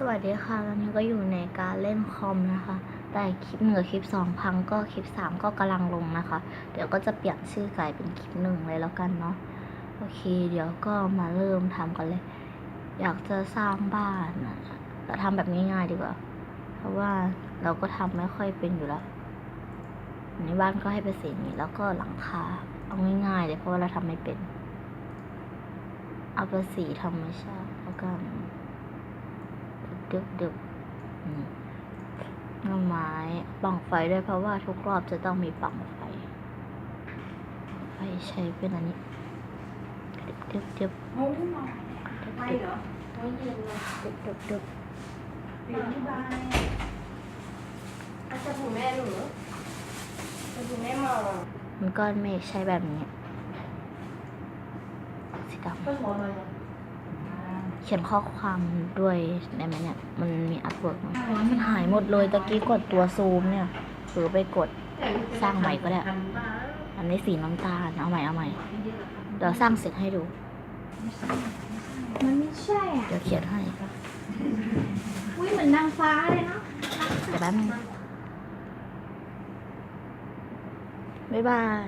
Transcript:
สวัสดีค่ะตอนนี้ก็อยู่ในการเล่นคอมนะคะ แต่คลิปหนึ่งกับคลิปสองพังก็คลิปสามก็กำลังลงนะคะ เดี๋ยวก็จะเปลี่ยนชื่อกลายเป็นคลิปหนึ่งเลยแล้วกันเนาะโอเค เดี๋ยวก็มาเริ่มทำกันเลย อยากจะสร้างบ้านนะเราทำแบบง่ายๆดีกว่า เพราะว่าเราก็ทำไม่ค่อยเป็นอยู่แล้วในบ้านก็ให้เป็นสีนี้แล้วก็หลังคาเอาง่ายๆเลยเพราะว่าเราทำไม่เป็น เอาเป็นสีธรรมชาติแล้วกัน ดึกดึกๆนี่ต้นไม้ปล่องไฟด้วยเพราะว่าทุกรอบจะต้องมีปล่องไฟ ไฟใช้เป็นอันนี้ดึบดึบดึบมุ้งนอนไม่เหรอไม่เย็นเลยดึบดึบดึบอยู่ที่บ้านอาจจะถูแม่หนูจะถูแม่มองมันก้อนเมฆใช้แบบนี้สีดก็หัวเลยำเขียนข้อความด้วยได้ไหมเนี่ย มันมีอัพเวิร์กมันหายหมดเลยตะกี้กดตัวซูมเนี่ยหรือไปกดสร้างใหม่ก็ได้ อันนี้สีน้ำตาล เอาใหม่เอาใหม่ เดี๋ยวสร้างเสร็จให้ดู มันไม่ใช่อะ เดี๋ยวเขียนให้ อุ้ยเหมือนนางฟ้าเลยเนาะเดี๋ยวแป๊บนึงบ๊ายบาย